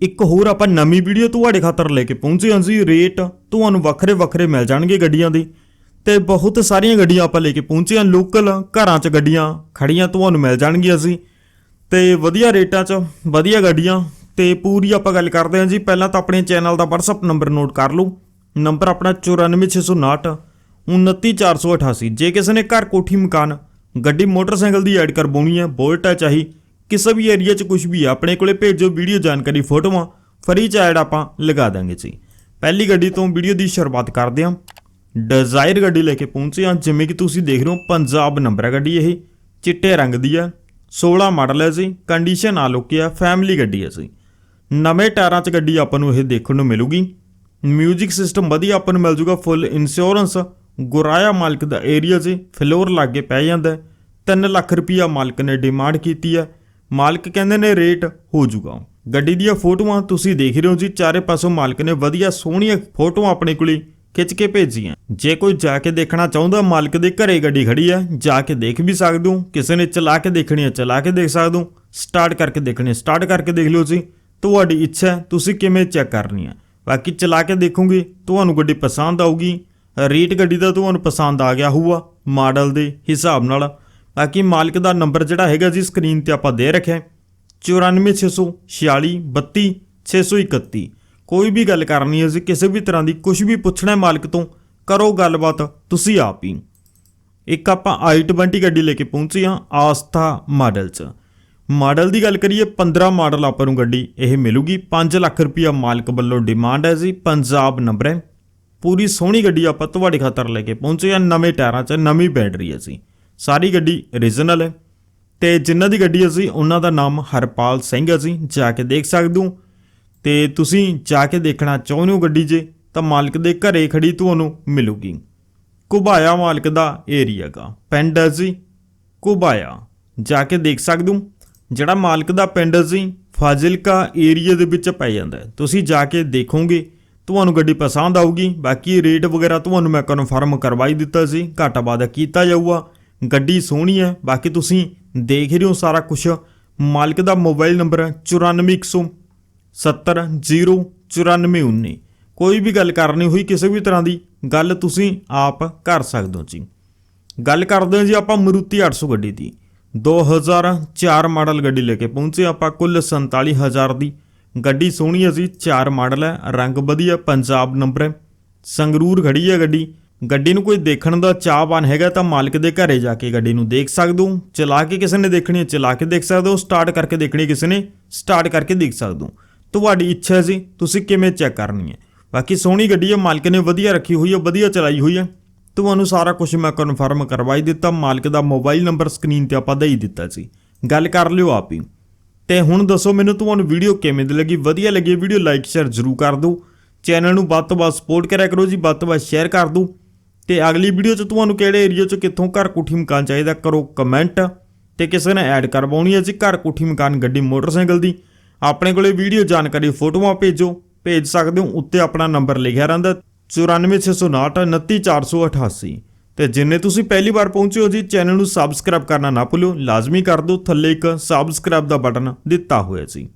ਇੱਕ ਹੋਰ ਆਪਾਂ ਨਵੀਂ ਵੀਡੀਓ ਤੁਹਾਡੇ ਖਾਤਰ ਲੈ ਕੇ ਪਹੁੰਚੇ ਹਾਂ ਜੀ, ਰੇਟ ਤੁਹਾਨੂੰ ਵੱਖਰੇ ਵੱਖਰੇ ਮਿਲ ਜਾਣਗੇ ਗੱਡੀਆਂ ਦੇ। ਤੇ ਬਹੁਤ ਸਾਰੀਆਂ ਗੱਡੀਆਂ ਆਪਾਂ ਲੈ ਕੇ ਪਹੁੰਚੇ ਹਾਂ ਲੋਕਲ ਘਰਾਂ 'ਚ ਗੱਡੀਆਂ ਖੜੀਆਂ ਤੁਹਾਨੂੰ ਮਿਲ ਜਾਣਗੀਆਂ ਜੀ। ਤੇ ਵਧੀਆ ਰੇਟਾਂ 'ਚ ਵਧੀਆ ਗੱਡੀਆਂ, ਤੇ ਪੂਰੀ ਆਪਾਂ ਗੱਲ ਕਰਦੇ ਹਾਂ ਜੀ, ਪਹਿਲਾਂ ਤਾਂ ਆਪਣੇ ਚੈਨਲ ਦਾ WhatsApp ਨੰਬਰ ਨੋਟ ਕਰ ਲਓ। ਨੰਬਰ ਆਪਣਾ 94659 29488 ਜੇ ਕਿਸੇ ਨੇ ਘਰ ਕੋਠੀ ਮਕਾਨ, ਗੱਡੀ ਮੋਟਰਸਾਈਕਲ ਦੀ ਐਡ ਕਰਵਾਉਣੀ ਹੈ, ਬੋਲਟ ਹੈ ਚਾਹੀ ਕਿਸੇ ਵੀ ਏਰੀਆ 'ਚ ਕੁਝ ਵੀ ਹੈ ਆਪਣੇ ਕੋਲੇ ਭੇਜੋ ਵੀਡੀਓ ਜਾਣਕਾਰੀ ਫੋਟੋਆਂ, ਫਰੀ ਚ ਐਡ ਆਪਾਂ ਲਗਾ ਦਾਂਗੇ ਜੀ। ਪਹਿਲੀ ਗੱਡੀ ਤੋਂ ਵੀਡੀਓ ਦੀ ਸ਼ੁਰੂਆਤ ਕਰਦੇ ਹਾਂ। ਡਿਜ਼ਾਇਰ ਗੱਡੀ ਲੈ ਕੇ ਪਹੁੰਚੇ ਹਾਂ, ਜਿਵੇਂ ਕਿ ਤੁਸੀਂ ਦੇਖ ਰਹੇ ਹੋ, ਪੰਜਾਬ ਨੰਬਰ ਹੈ ਗੱਡੀ ਇਹ। ਚਿੱਟੇ ਰੰਗ ਦੀ ਹੈ 16 ਮਾਡਲ ਹੈ ਜੀ ਕੰਡੀਸ਼ਨ ਆ ਲੁਕੀ ਆ ਫੈਮਿਲੀ ਗੱਡੀ ਹੈ ਜੀ। ਨਵੇਂ ਟਾਇਰਾਂ 'ਚ ਗੱਡੀ ਆਪਾਂ ਨੂੰ ਇਹ ਦੇਖਣ ਨੂੰ ਮਿਲੂਗੀ। ਮਿਊਜ਼ਿਕ ਸਿਸਟਮ ਵਧੀਆ ਆਪਾਂ ਨੂੰ ਮਿਲ ਜੂਗਾ ਫੁੱਲ ਇੰਸ਼ੋਰੈਂਸ ਗੁਰਾਇਆ ਮਾਲਕ ਦਾ ਏਰੀਆ ਜੀ ਫਲੋਰ ਲਾਗੇ ਪੈ ਜਾਂਦਾ 3 ਲੱਖ ਰੁਪਈਆ ਮਾਲਕ ਨੇ ਡਿਮਾਂਡ ਕੀਤੀ ਹੈ। ਮਾਲਕ ਕਹਿੰਦੇ ਨੇ, ਰੇਟ ਹੋ ਜੂਗਾ। ਗੱਡੀ ਦੀਆਂ ਫੋਟੋਆਂ ਤੁਸੀਂ ਦੇਖ ਰਹੇ ਹੋ ਜੀ, ਚਾਰੇ ਪਾਸੋਂ ਮਾਲਕ ਨੇ ਵਧੀਆ ਸੋਹਣੀਆਂ ਫੋਟੋਆਂ ਆਪਣੇ ਕੋਲੇ ਖਿੱਚ ਕੇ ਭੇਜੀਆਂ। ਜੇ ਕੋਈ ਜਾ ਕੇ ਦੇਖਣਾ ਚਾਹੁੰਦਾ, ਮਾਲਕ ਦੇ ਘਰੇ ਗੱਡੀ ਖੜੀ ਹੈ, ਜਾ ਕੇ ਦੇਖ ਵੀ ਸਕਦੇ ਹੋ। ਕਿਸੇ ਨੇ ਚਲਾ ਕੇ ਦੇਖਣੀ ਹੈ, ਚਲਾ ਕੇ ਦੇਖ ਸਕਦੇ ਹੋ। ਸਟਾਰਟ ਕਰਕੇ ਦੇਖਣੀ ਹੈ, ਸਟਾਰਟ ਕਰਕੇ ਦੇਖ ਲਿਓ ਜੀ। ਤੁਹਾਡੀ ਇੱਛਾ ਤੁਸੀਂ ਕਿਵੇਂ ਚੈੱਕ ਕਰਨੀ ਹੈ? ਬਾਕੀ ਚਲਾ ਕੇ ਦੇਖੋਗੇ, ਤੁਹਾਨੂੰ ਗੱਡੀ ਪਸੰਦ ਆਊਗੀ। ਰੇਟ ਗੱਡੀ ਦਾ ਤੁਹਾਨੂੰ ਪਸੰਦ ਆ ਗਿਆ ਹੋਊਗਾ, ਮਾਡਲ ਦੇ ਹਿਸਾਬ ਨਾਲ। ਬਾਕੀ ਮਾਲਕ ਦਾ ਨੰਬਰ ਜਿਹੜਾ ਹੈਗਾ ਜੀ ਸਕਰੀਨ ਤੇ ਆਪਾਂ ਦੇ ਰੱਖਿਆ ਹੈ। 9446 32631 ਕੋਈ ਵੀ ਗੱਲ ਕਰਨੀ ਹੈ ਜੀ, ਕਿਸੇ ਵੀ ਤਰ੍ਹਾਂ ਦੀ ਕੁਝ ਵੀ ਪੁੱਛਣਾ ਹੈ ਮਾਲਕ ਤੋਂ, ਕਰੋ ਗੱਲਬਾਤ ਤੁਸੀਂ ਆਪ ਹੀ। ਇੱਕ ਆਪਾਂ i20 ਗੱਡੀ ਲੈ ਕੇ ਪਹੁੰਚੇ ਹਾਂ ਆਸਥਾ ਮਾਡਲ 'ਚ। ਮਾਡਲ ਦੀ ਗੱਲ ਕਰੀਏ 15 ਮਾਡਲ ਆਪਾਂ ਨੂੰ ਗੱਡੀ ਇਹ ਮਿਲੂਗੀ। 5 ਲੱਖ ਰੁਪਈਆ ਮਾਲਕ ਵੱਲੋਂ ਡਿਮਾਂਡ ਹੈ ਜੀ, ਪੰਜਾਬ ਨੰਬਰ ਹੈ। ਪੂਰੀ ਸੋਹਣੀ ਗੱਡੀ ਆਪਾਂ ਤੁਹਾਡੇ ਖਾਤਰ ਲੈ ਕੇ ਪਹੁੰਚੇ ਹਾਂ, ਨਵੇਂ ਟਾਇਰਾਂ 'ਚ, ਨਵੀਂ ਬੈਟਰੀ ਹੈ ਜੀ। ਸਾਰੀ ਗੱਡੀ ਰੀਜਨਲ ਹੈ। ਤੇ ਜਿਨ੍ਹਾਂ ਦੀ ਗੱਡੀ ਅਸੀਂ, ਉਹਨਾਂ ਦਾ ਨਾਮ ਹਰਪਾਲ ਸਿੰਘ ਹੈ ਜੀ, ਜਾ ਕੇ ਦੇਖ ਸਕਦੇ ਹੋ। ਤੇ ਤੁਸੀਂ ਜਾ ਕੇ ਦੇਖਣਾ ਚਾਹੁੰਦੇ ਹੋ ਗੱਡੀ ਜੇ, ਤਾਂ ਮਾਲਕ ਦੇ ਘਰੇ ਖੜੀ ਤੁਹਾਨੂੰ ਮਿਲੂਗੀ। ਕੁਬਾਇਆ ਮਾਲਕ ਦਾ ਏਰੀਆ ਗਾ ਪਿੰਡ ਹੈ ਜੀ, ਕੁਬਾਇਆ। ਜਾ ਕੇ ਦੇਖ ਸਕਦੇ ਹੋ, ਜਿਹੜਾ ਮਾਲਕ ਦਾ ਪਿੰਡ ਹੈ ਜੀ, ਫਾਜ਼ਿਲਕਾ ਏਰੀਆ ਦੇ ਵਿੱਚ ਪੈ ਜਾਂਦਾ ਤੁਸੀਂ ਜਾ ਕੇ ਦੇਖੋਗੇ, ਤੁਹਾਨੂੰ ਗੱਡੀ ਪਸੰਦ ਆਊਗੀ। ਬਾਕੀ ਰੇਟ ਵਗੈਰਾ ਤੁਹਾਨੂੰ ਮੈਂ ਕਨਫਰਮ ਕਰਵਾਈ ਦਿੱਤਾ ਸੀ ਘਾਟਾ ਵਾਧਾ ਕੀਤਾ ਜਾਊਗਾ। ਗੱਡੀ ਸੋਹਣੀ ਹੈ, ਬਾਕੀ ਤੁਸੀਂ ਦੇਖ ਰਹੇ ਹੋ ਸਾਰਾ ਕੁਝ ਮਾਲਕ ਦਾ ਮੋਬਾਈਲ ਨੰਬਰ ਹੈ 94100 7009419 ਕੋਈ ਵੀ ਗੱਲ ਕਰਨੀ ਹੋਈ ਕਿਸੇ ਵੀ ਤਰ੍ਹਾਂ ਦੀ, ਗੱਲ ਤੁਸੀਂ ਆਪ ਕਰ ਸਕਦੇ ਹੋ ਜੀ। ਗੱਲ ਕਰਦੇ ਹਾਂ ਜੀ ਆਪਾਂ ਮਰੂਤੀ 800 ਗੱਡੀ ਦੀ। 2004 ਮਾਡਲ ਗੱਡੀ ਲੈ ਕੇ ਪਹੁੰਚੇ ਆਪਾਂ, ਕੁੱਲ 47000 ਦੀ। ਗੱਡੀ ਸੋਹਣੀ ਹੈ ਜੀ 4 ਮਾਡਲ ਹੈ, ਰੰਗ ਵਧੀਆ, ਪੰਜਾਬ ਨੰਬਰ ਹੈ। ਸੰਗਰੂਰ ਖੜੀ ਹੈ ਗੱਡੀ। ਗੱਡੀ ਨੂੰ ਕੋਈ ਦੇਖਣ ਦਾ ਚਾਹਵਾਨ ਹੈਗਾ ਤਾਂ ਮਾਲਕ ਦੇ ਘਰੇ ਜਾ ਕੇ ਗੱਡੀ ਨੂੰ ਦੇਖ ਸਕਦੇ। ਹੋ ਚਲਾ ਕੇ ਕਿਸੇ ਨੇ ਦੇਖਣੀ ਹੈ, ਚਲਾ ਕੇ ਦੇਖ ਸਕਦੇ ਹੋ। ਸਟਾਰਟ ਕਰਕੇ ਦੇਖਣੀ ਕਿਸੇ ਨੇ, ਸਟਾਰਟ ਕਰਕੇ ਦੇਖ ਸਕਦੇ। ਹੋ ਤੁਹਾਡੀ ਇੱਛਾ ਹੈ ਜੀ, ਤੁਸੀਂ ਕਿਵੇਂ ਚੈੱਕ ਕਰਨੀ ਹੈ? ਬਾਕੀ ਸੋਹਣੀ ਗੱਡੀ ਹੈ, ਮਾਲਕ ਨੇ ਵਧੀਆ ਰੱਖੀ ਹੋਈ ਹੈ, ਵਧੀਆ ਚਲਾਈ ਹੋਈ ਹੈ। ਤੁਹਾਨੂੰ ਸਾਰਾ ਕੁਝ ਮੈਂ ਕਨਫਰਮ ਕਰਵਾਈ ਦਿੱਤਾ, ਮਾਲਕ ਦਾ ਮੋਬਾਈਲ ਨੰਬਰ ਸਕਰੀਨ ਤੇ ਆਪਾਂ ਦੇ ਹੀ ਦਿੱਤਾ ਸੀ। ਗੱਲ ਕਰ ਲਿਓ ਆਪ ਹੀ। ਤੇ ਹੁਣ ਦੱਸੋ ਮੈਨੂੰ ਤੁਹਾਨੂੰ ਵੀਡੀਓ ਕਿਵੇਂ ਦੀ ਲੱਗੀ? ਵਧੀਆ ਲੱਗੀ ਵੀਡੀਓ ਲਾਈਕ ਸ਼ੇਅਰ ਜ਼ਰੂਰ ਕਰ ਦਿਓ। ਚੈਨਲ ਨੂੰ ਵੱਧ ਤੋਂ ਵੱਧ ਸਪੋਰਟ ਕਰਿਆ ਕਰੋ ਜੀ, ਵੱਧ ਤੋਂ ਵੱਧ ਸ਼ੇਅਰ ਕਰ ਦਿਓ। ਤੇ ਅਗਲੀ ਵੀਡੀਓ 'ਚ ਤੁਹਾਨੂੰ ਕਿਹੜੇ ਏਰੀਆ 'ਚ ਕਿੱਥੋਂ ਘਰ ਕੋਠੀ ਮਕਾਨ ਚਾਹੀਦਾ ਕਰੋ ਕਮੈਂਟ ਤੇ ਕਿਸੇ ਨੇ ਐਡ ਕਰਵਾਉਣੀ ਹੈ ਜੀ ਘਰ ਕੋਠੀ ਮਕਾਨ ਗੱਡੀ ਮੋਟਰਸਾਈਕਲ ਦੀ। ਆਪਣੇ ਕੋਲੇ ਵੀਡੀਓ ਜਾਣਕਾਰੀ ਫੋਟੋਆਂ ਭੇਜੋ। ਭੇਜ ਸਕਦੇ ਹੋ, ਉੱਤੇ ਆਪਣਾ ਨੰਬਰ ਲਿਖਿਆ ਰਹਿੰਦਾ 94659 29488 ਤੇ ਜਿੰਨੇ ਤੁਸੀਂ ਪਹਿਲੀ ਵਾਰ ਪਹੁੰਚੇ ਹੋ ਜੀ, ਚੈਨਲ ਨੂੰ ਸਬਸਕ੍ਰਾਈਬ ਕਰਨਾ ਨਾ ਭੁੱਲਿਓ। ਲਾਜ਼ਮੀ ਕਰ ਦਿਓ, ਥੱਲੇ ਇੱਕ ਸਬਸਕ੍ਰਾਈਬ ਦਾ ਬਟਨ ਦਿੱਤਾ ਹੋਇਆ ਜੀ।